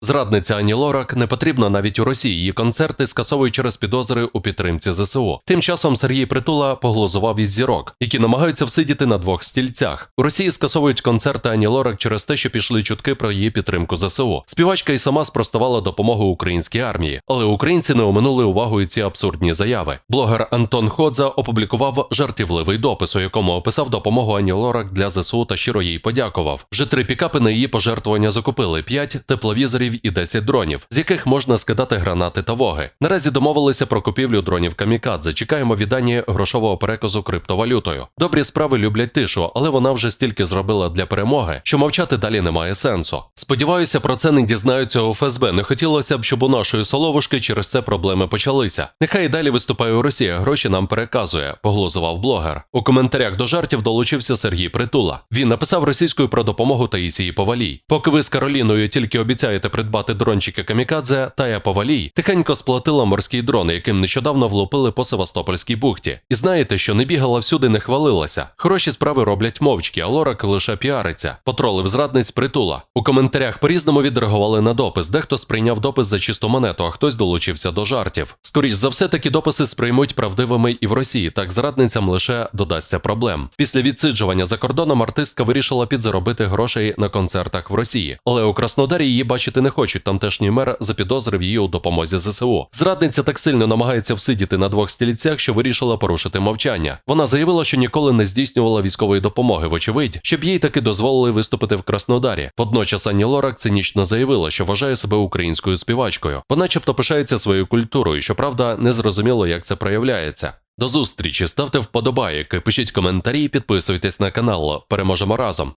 Зрадниця Ані Лорак не потрібна навіть у Росії. Її концерти скасовують через підозри у підтримці ЗСУ. Тим часом Сергій Притула поглузував із зірок, які намагаються всидіти на двох стільцях. У Росії скасовують концерти Ані Лорак через те, що пішли чутки про її підтримку ЗСУ. Співачка і сама спростувала допомогу українській армії, але українці не оминули увагою ці абсурдні заяви. Блогер Антон Ходза опублікував жартівливий допис, у якому описав допомогу Ані Лорак для ЗСУ та щиро їй подякував. Вже три пікапи на її пожертвування закупили: п'ять тепловізорів і 10 дронів, з яких можна скидати гранати та воги. Наразі домовилися про купівлю дронів камікадзе. Чекаємо віддання грошового переказу криптовалютою. Добрі справи люблять тишу, але вона вже стільки зробила для перемоги, що мовчати далі немає сенсу. Сподіваюся, про це не дізнаються у ФСБ. Не хотілося б, щоб у нашої соловушки через це проблеми почалися. Нехай і далі виступає у Росії, гроші нам переказує, поглузував блогер. У коментарях до жартів долучився Сергій Притула. Він написав російською про допомогу Таїсії Повалій. Поки ви з Кароліною тільки обіцяєте придбати дрончики камікадзе, Тая Повалій тихенько сплатила морський дрон, яким нещодавно влупили по Севастопольській бухті. І знаєте, що не бігала всюди, не хвалилася. Хороші справи роблять мовчки, а Лорак лише піариться. Потролив зрадниць притула. У коментарях по-різному відреагували на допис. Дехто сприйняв допис за чисту монету, а хтось долучився до жартів. Скоріш за все, такі дописи сприймуть правдивими і в Росії. Так зрадницям лише додасться проблем. Після відсиджування за кордоном артистка вирішила підзаробити грошей на концертах в Росії, але у Краснодарі її бачити не хочуть. Тамтешній мер запідозрив її у допомозі ЗСУ. Зрадниця так сильно намагається всидіти на двох стільцях, що вирішила порушити мовчання. Вона заявила, що ніколи не здійснювала військової допомоги, вочевидь, щоб їй таки дозволили виступити в Краснодарі. Водночас Ані Лорак цинічно заявила, що вважає себе українською співачкою, бо начебто пишається своєю культурою, щоправда, не зрозуміло, як це проявляється. До зустрічі, ставте вподобайки, пишіть коментарі, підписуйтесь на канал. Переможемо разом.